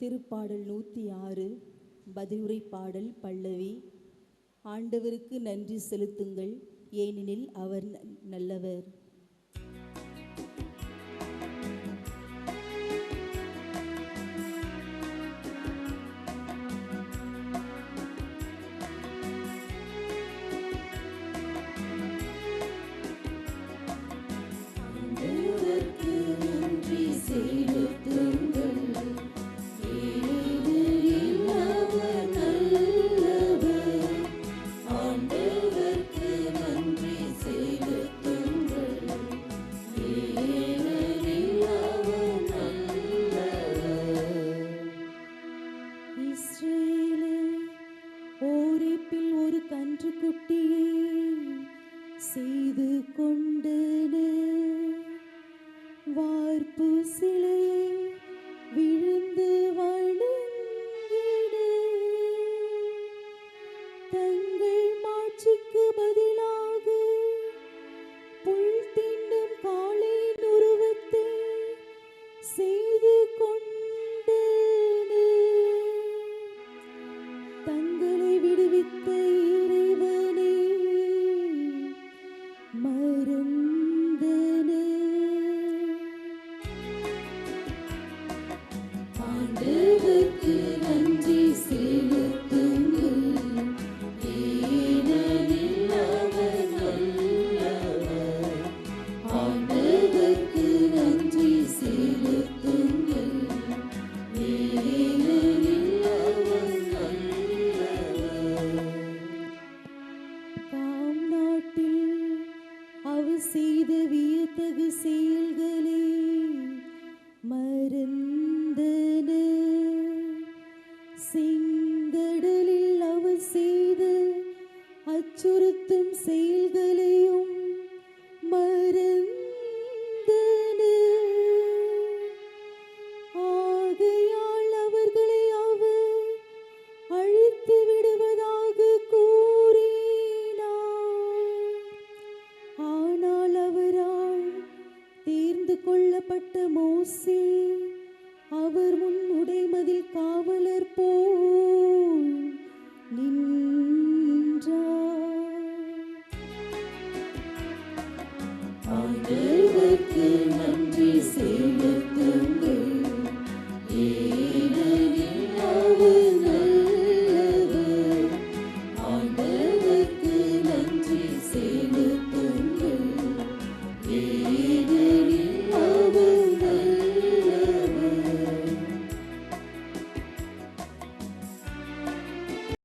திருப்பாடல் நூற்றி ஆறு பதிலுரை பாடல் பல்லவி. ஆண்டவருக்கு நன்றி செலுத்துங்கள் ஏனெனில் அவர் நல்லவர். செய்து கொண்டேனே. வார்ப்பு சிலையை விழுந்து வியத்தகு செயல்களே மருந்தன. செங்கடலில் அவர் செய்த அச்சுறுத்தும் செயல்களையும் மரு கொள்ளப்பட்ட மோசே அவர் முன் உடைமதில் காவலர் போல் நின்றார்.